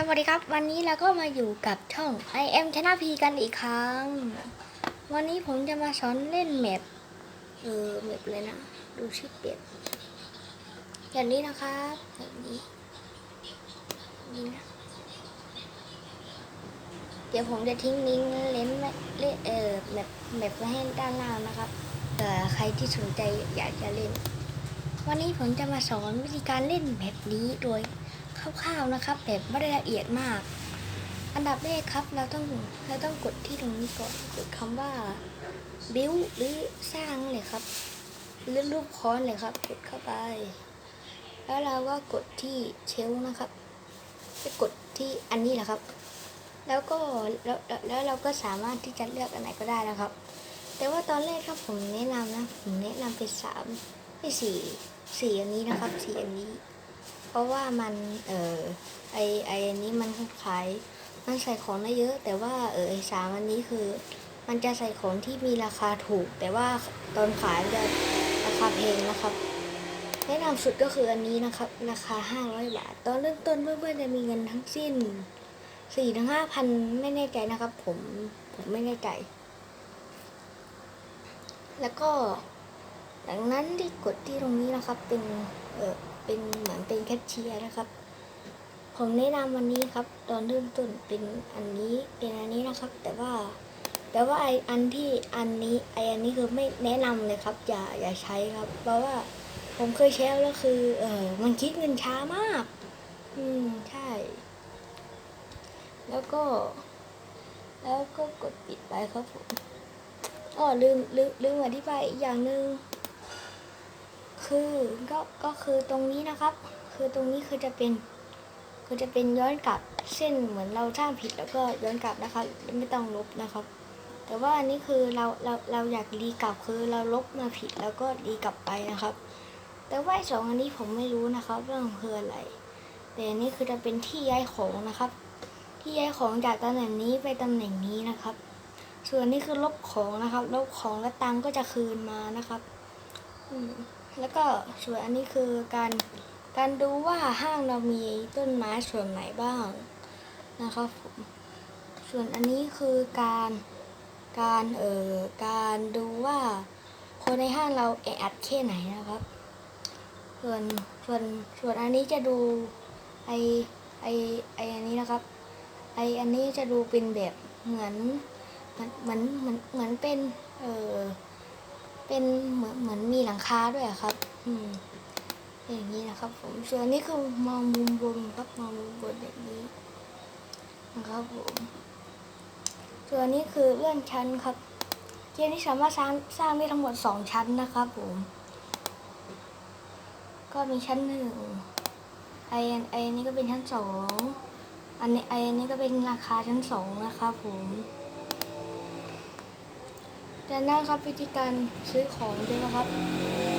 สวัสดีครับ วันนี้เราก็มาอยู่กับช่อง I am ชนะพีกันอีกครั้ง วันนี้ผมจะมาสอนเล่นแมปเออแมปเลยนะ ดูชื่อเปลี่ยนอย่างนี้นะครับอย่างนี้นี่นะเดี๋ยวผมจะทิ้งลิงก์เล่นไว้เล่นเออแมปแมปไว้ให้ด้านล่างนะครับเผื่อใครที่สนใจอยากจะเล่น วันนี้ผมจะมาสอนวิธีการเล่นแบบนี้โดย คร่าวๆนะครับแบบไม่ได้ละเอียดมาก อันดับแรกครับเราต้องเราต้องกดที่ตรงนี้ก่อนกดคำว่า build หรือสร้างเลยครับหรือรูปค้อนเลยครับ กดเข้าไป แล้วเราก็กดที่เชลนะครับจะกดที่อันนี้แหละครับ แล้วก็แล้วแล้วเราก็สามารถที่จะเลือกอันไหนก็ได้นะครับ แต่ว่าตอนแรกครับผมแนะนำนะผมแนะนำเป็นสามไม่สี่สี่อันนี้นะครับสี่อันนี้ เพราะว่ามันเออไอไออันนี้มันขายมันใส่ของได้เยอะ แต่ว่าเออไอสามอันนี้คือ มันจะใส่ของที่มีราคาถูก แต่ว่าตอนขายจะราคาแพงนะครับแนะนำสุดก็คืออันนี้นะครับราคา 500 บาท ตอนเริ่มต้นเพื่อนๆจะมีเงินทั้งสิ้น4ถึง5,000ไม่แน่ใจนะครับ ผมผมไม่แน่ใจ แล้วก็หลังนั้นที่กดที่ตรงนี้นะครับเป็นเออ เป็นเหมือนเป็นแคชเชียร์นะครับ ผมแนะนำวันนี้ครับ ตอนเริ่มต้นเป็นอันนี้เป็นอันนี้นะครับ แต่ว่า แต่ว่าไออันที่อันนี้ไออันนี้คือไม่แนะนำเลยครับ อย่าอย่าใช้ครับ เพราะว่าผมเคยใช้แล้วคือ เออมันคิดเงินช้ามาก อืมใช่ แล้วก็ แล้วก็กดปิดไปครับผมอ๋อลืมลืมลืมอธิบายอีกอย่างหนึ่ง คือก็ก็คือตรงนี้นะครับ คือตรงนี้คือจะเป็นคือจะเป็นย้อนกลับเส้นเหมือนเราสร้างผิดแล้วก็ย้อนกลับนะครับ ไม่ต้องลบนะครับ แต่ว่าอันนี้คือเราเราเราอยากรีกลับคือเราลบมาผิดแล้วก็รีกลับไปนะครับ แต่ว่าไอ้สองอันนี้ผมไม่รู้นะครับว่ามันคืออะไร แต่อันนี้คือจะเป็นที่ย้ายของนะครับ ที่ย้ายของจากตำแหน่งนี้ไปตำแหน่งนี้นะครับ ส่วนนี้คือลบของนะครับ ลบของแล้วตังก็จะคืนมานะครับ อืม แล้วก็ส่วนอันนี้คือการการดูว่าห้างเรามีต้นไม้ส่วนไหนบ้างนะครับส่วนอันนี้คือการการเอ่อการดูว่าคนในห้างเราแออัดแค่ไหนนะครับ ส่วนส่วนส่วนอันนี้จะดูไอไอไออันนี้นะครับ ไออันนี้จะดูเป็นแบบเหมือนเหมือนเหมือนเหมือนเป็นเอ่อ เป็นเหมือนเหมือนมีหลังคาด้วยครับ อืมอย่างนี้นะครับ ผมส่วนนี้คือมองมุมบนครับมองมุมบนแบบนี้นะครับผมส่วนนี้คือเลื่อนชั้นครับเกมนี้สามารถสร้างสร้างได้ทั้งหมดสองชั้นนะครับ ผม ก็มีชั้นหนึ่งไอไออันนี้ก็เป็นชั้นสองอันนี้ไออันนี้ก็เป็นราคาชั้นสองนะครับผม จากนั้นครับวิธีการซื้อของด้วยนะครับ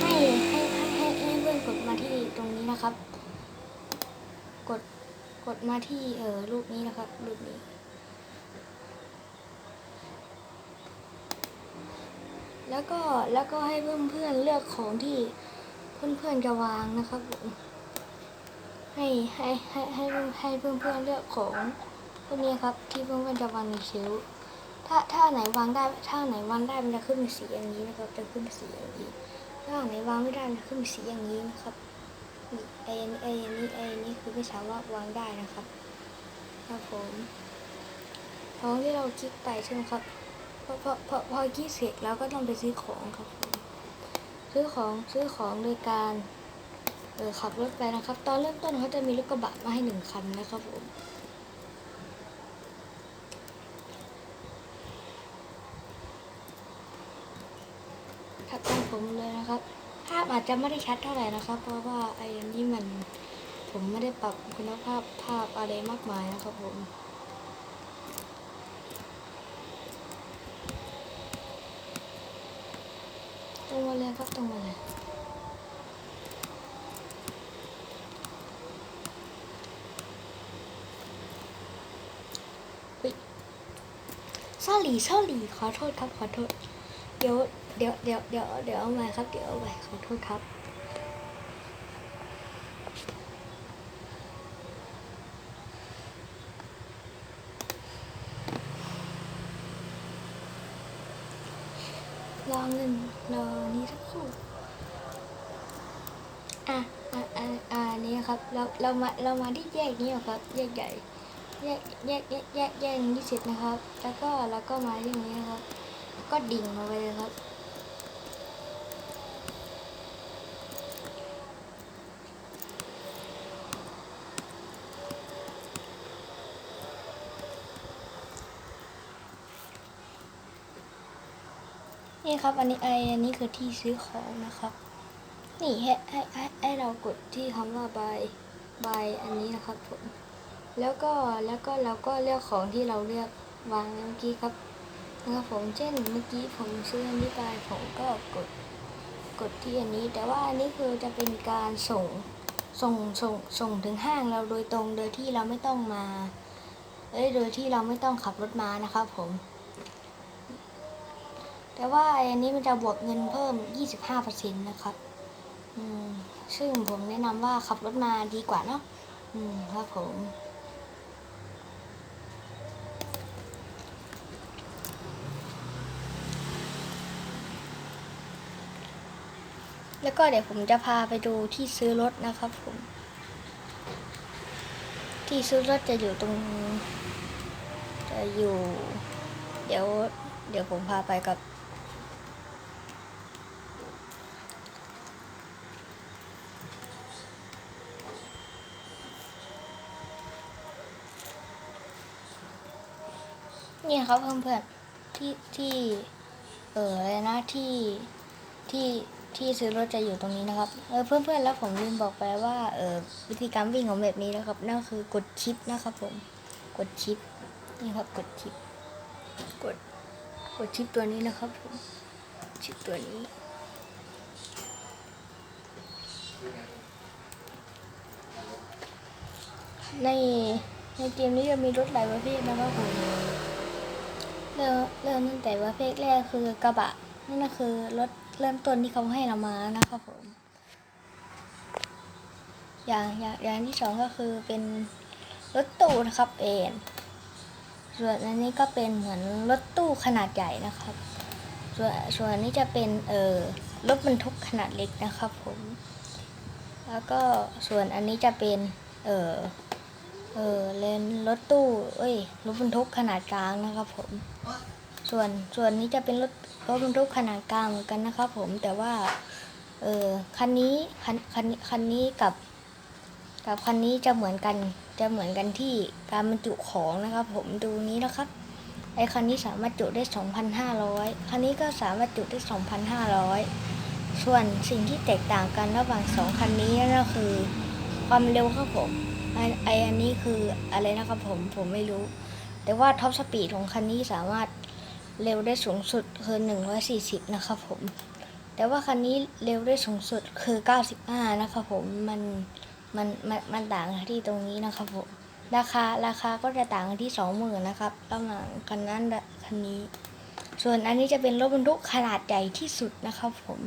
ให้ให้ให้ให้เพื่อนกดมาที่ตรงนี้นะครับ กดกดมาที่เอ่อรูปนี้นะครับ รูปนี้ แล้วก็แล้วก็ให้เพื่อนเพื่อนเลือกของที่เพื่อนเพื่อนจะวางนะครับผมให้ให้ให้ให้ให้เพื่อนเพื่อนเลือกของพวกนี้ครับ ที่เพื่อนเพื่อนจะวางในเชลฟ์ ถ้าถ้าไหนวางได้ถ้าไหนวางได้มันจะขึ้นเป็นสีอย่างนี้นะครับ จะขึ้นเป็นสีอย่างนี้ ถ้าไหนวางไม่ได้มันจะขึ้นเป็นสีอย่างนี้นะครับไอ้ไอ้อันนี้ไอ้นนี้คือไม่สามารถวางได้นะครับ ครับผมพอที่เราคลิกไปใช่ไหมครับพอพอพอพอคลิกเสร็จแล้วก็ต้องไปซื้อของครับผมซื้อของซื้อของโดยการเออขับรถไปนะครับ ตอนเริ่มต้นเขาจะมีรถกระบะมาให้หนึ่งคันนะครับผมถัดตาม ผมเลยนะครับ ภาพอาจจะไม่ได้ชัดเท่าไหร่นะครับ เพราะว่าไอ้อันนี้มันผมไม่ได้ปรับคุณภาพภาพอะไรมากมายนะครับผมตรงมาเลยครับตรงมาเลยอุ๊ยซอรี่ซอรี่ขอโทษครับ ขอโทษ เดี๋ยวเดี๋ยวเดี๋ยวเดี๋ยวเดี๋ยวเอาไว้ครับ เดี๋ยวเอาไว้ขอโทษครับ รอเงินรอนี้สักครู่อะอะอะอะนี้ครับ เราเรามาเรามาที่แยกนี้ครับ แยกใหญ่แยกแยกแยกแยกแยกนี้เสร็จนะครับ แล้วก็แล้วก็มาที่นี้นะครับ ก็ดิ่งมาไปเลยครับ นี่ครับ อันนี้ไออันนี้คือที่ซื้อของนะครับ นี่ให้ให้ให้ให้เรากดที่คำว่า buy buy อันนี้นะครับผมแล้วก็แล้วก็เราก็เลือกของที่เราเลือกวางเมื่อกี้ครับนะครับผมเช่นเมื่อกี้ผมซื้ออันนี้ไปผมก็กดกดที่อันนี้ แต่ว่าอันนี้คือจะเป็นการส่งส่งส่งส่งถึงห้างเราโดยตรงโดยที่เราไม่ต้องมา เอ้ยโดยที่เราไม่ต้องขับรถมานะครับผม แต่ว่าอันนี้มันจะบวกเงินเพิ่ม 25%นะครับ อืม ซึ่งผมแนะนำว่าขับรถมาดีกว่าเนาะ อืม ครับผม แล้วก็เดี๋ยวผมจะพาไปดูที่ซื้อรถนะครับผม ที่ซื้อรถจะอยู่ตรง จะอยู่ เดี๋ยวเดี๋ยวผมพาไปกับ เนี่ยครับเพื่อนๆที่ที่ เอออะไรนะที่ที่ที่ซื้อรถจะอยู่ตรงนี้นะครับเออเพื่อนๆแล้วผมลืมบอกไปว่าเออวิธีการวิ่งของแบบนี้นะครับ นั่นคือกดชิปนะครับ ผมกดชิปนี่ครับกดชิปกดกดชิปตัวนี้นะครับผมชิปตัวนี้ในในเกมนี้จะมีรถหลายประเภทนะครับผม เริ่มเริ่มตั้งแต่ประเภทแรกคือกระบะนั่นก็คือรถเริ่มต้นที่เขาให้เรามานะครับผม อย่างอย่างอย่างที่สองก็คือเป็นรถตู้นะครับเอนส่วนอันนี้ก็เป็นเหมือนรถตู้ขนาดใหญ่นะครับ ส่วนส่วนอันนี้จะเป็นเอ่อรถบรรทุกขนาดเล็กนะครับผม แล้วก็ส่วนอันนี้จะเป็นเอ่อเออเลนรถตู้ เอ้ย รถบรรทุกขนาดกลางนะครับผม ส่วนส่วนนี้จะเป็นรถรถบรรทุกขนาดกลางเหมือนกันนะครับผมแต่ว่าเออคันนี้คันคันคันนี้กับ กับคันนี้จะเหมือนกันจะเหมือนกันที่การบรรจุของนะครับ ผมดูนี้นะครับไอคันนี้สามารถจุได้ 2,500 คันนี้ก็สามารถจุได้ 2,500 ส่วนสิ่งที่แตกต่างกันระหว่างสองคันนี้นั่นก็คือความเร็วครับผมไอไออันนี้คืออะไรนะครับผมผมไม่รู้ แต่ว่าท็อปสปีดของคันนี้สามารถ เร็วได้สูงสุดคือ 140 นะครับผม แต่ว่าคันนี้เร็วได้สูงสุดคือ 95 นะครับผม มันมันมันมันต่างกันที่ตรงนี้นะครับผม ราคาราคาก็จะต่างที่ 20,000นะครับระหว่างคันนั้นคันนี้ ส่วนอันนี้จะเป็นรถบรรทุกขนาดใหญ่ที่สุดนะครับผม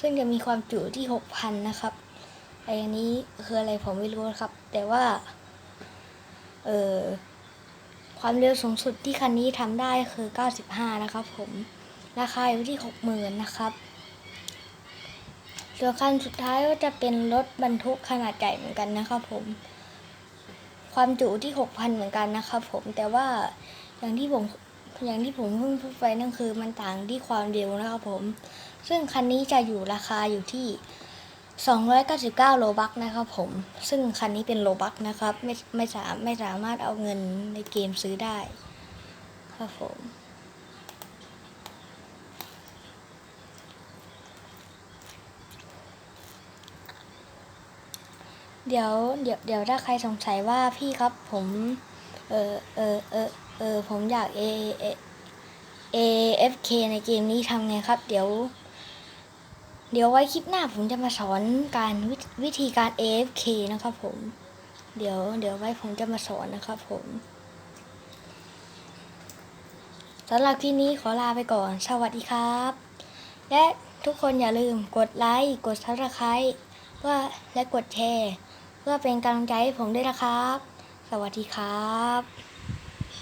ซึ่งจะมีความจุที่ 6,000 นะครับไออันนี้คืออะไรผมไม่รู้ครับ แต่ว่า เออ ความเร็วสูงสุดที่คันนี้ทำได้คือ 95 นะครับผม ราคาอยู่ที่ 60,000 นะครับ ส่วนคันสุดท้ายก็จะเป็นรถบรรทุกขนาดใหญ่เหมือนกันนะครับผม ความจุที่ 6,000 เหมือนกันนะครับผม แต่ว่าอย่างที่ผมอย่างที่ผมเพิ่งพูดไปนั่นคือมันต่างที่ความเร็วนะครับผม ซึ่งคันนี้จะอยู่ราคาอยู่ที่ 299โลบักนะครับผม ซึ่งคันนี้เป็นโลบักนะครับ ไม่ไม่สามไม่สามารถเอาเงินในเกมซื้อได้ ครับผม เดี๋ยวเดี๋ยวเดี๋ยวถ้าใครสงสัยว่าพี่ครับผม เออเออเออเออผมอยาก A A A F K ในเกมนี้ทำไงครับ เดี๋ยว เดี๋ยวไว้คลิปหน้าผมจะมาสอนการวิวิธีการ AFK นะครับผม เดี๋ยวเดี๋ยวไว้ผมจะมาสอนนะครับผมสำหรับคลิปนี้ขอลาไปก่อน สวัสดีครับ และทุกคนอย่าลืมกดไลค์ กดซับสไครต์เพื่อและกดแชร์ เพื่อเป็นกำลังใจให้ผมด้วยนะครับ สวัสดีครับ